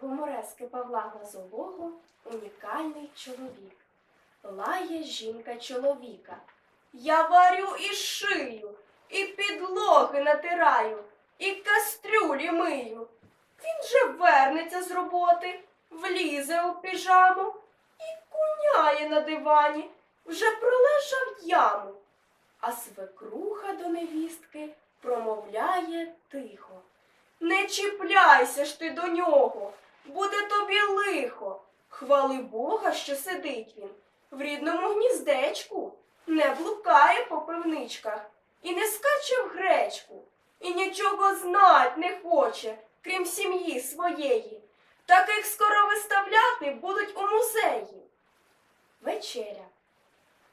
гуморески Павла Глазового унікальний чоловік. Лає жінка чоловіка. Я варю і шию, і підлоги натираю, і кастрюлі мию. Він же вернеться з роботи, влізе у піжаму і куняє на дивані, вже пролежав яму. А свекруха до невістки промовляє тихо. Не чіпляйся ж ти до нього, буде тобі лихо. Хвали Бога, що сидить він в рідному гніздечку, не блукає по пивничках і не скаче в гречку, і нічого знать не хоче, крім сім'ї своєї. Таких скоро виставляти будуть у музеї. Вечеря.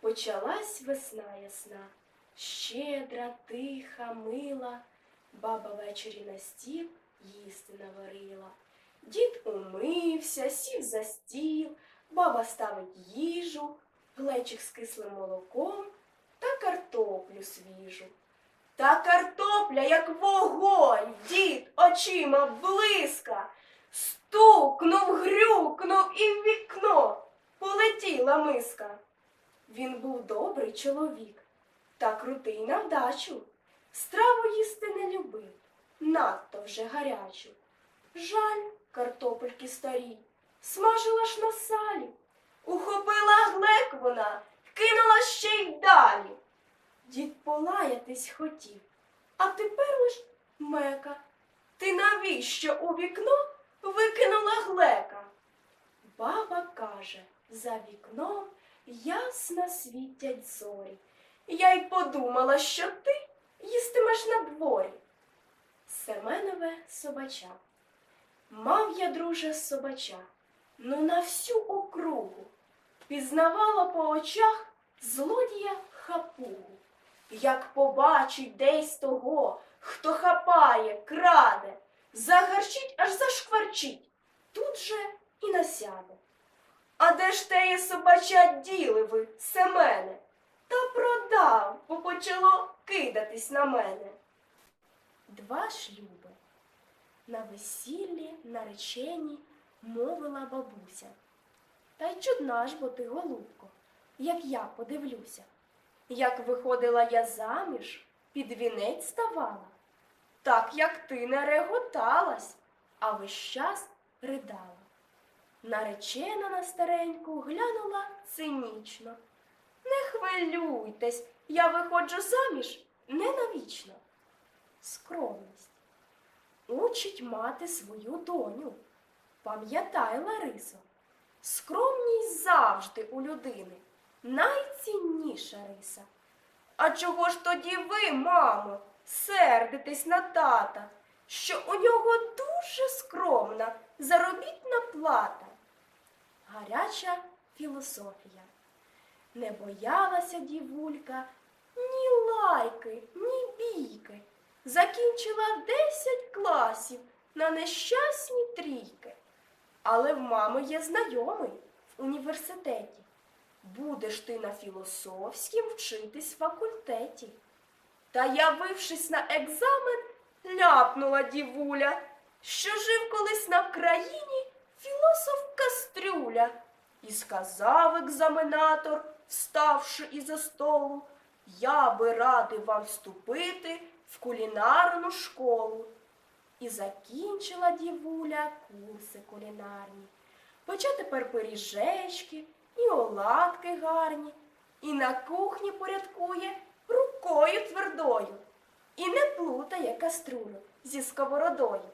Почалась весна ясна, щедра, тиха, мила. Баба ввечері на стіл їсти наварила. Дід умився, сів за стіл, баба ставить їжу, глечик з кислим молоком та картоплю свіжу. Та картопля, як вогонь, дід очима блиска, стукнув, грюкнув і в вікно полетіла миска. Він був добрий чоловік та крутий на вдачу. Страву їсти не любив, надто вже гарячу. Жаль, картопельки старі, смажила ж на салі. Ухопила глек вона, кинула ще й далі. Дід полаятись хотів, а тепер лиш мека. Ти навіщо у вікно викинула глека? Баба каже, за вікном ясно світять зорі. Я й подумала, що ти їстимеш на дворі. Семенове собача. Мав я, друже, собача, ну на всю округу. Пізнавала по очах злодія хапугу. Як побачить десь того, хто хапає, краде, загарчить, аж зашкварчить, тут же і насяде. А де ж теє собача діли ви, Семене? Та продав, бо почало кидатись на мене. Два шлюби. На весіллі наречені мовила бабуся. Та й чудна ж бо ти, голубко, як я подивлюся. Як виходила я заміж, під вінець ставала, так як ти не реготалась, а весь час ридала. Наречена на стареньку глянула цинічно. Не хвилюйтесь, я виходжу заміж не навічно. Скромність. Учить мати свою доню. Пам'ятай, Ларисо, скромність завжди у людини найцінніша риса. А чого ж тоді ви, мамо, сердитесь на тата, що у нього дуже скромна заробітна плата? Гаряча філософія. Не боялася дівулька ні лайки, ні бійки. Закінчила десять класів на нещасні трійки. Але в мами є знайомий в університеті. Будеш ти на філософськім вчитись в факультеті. Та явившись на екзамен, ляпнула дівуля, що жив колись на Вкраїні філософ Кастрюля. І сказав екзаменатор, вставши із-за столу, я би радив вам вступити в кулінарну школу. І закінчила дівуля курси кулінарні. Пече тепер пиріжечки і оладки гарні, і на кухні порядкує рукою твердою, і не плутає каструлю зі сковородою.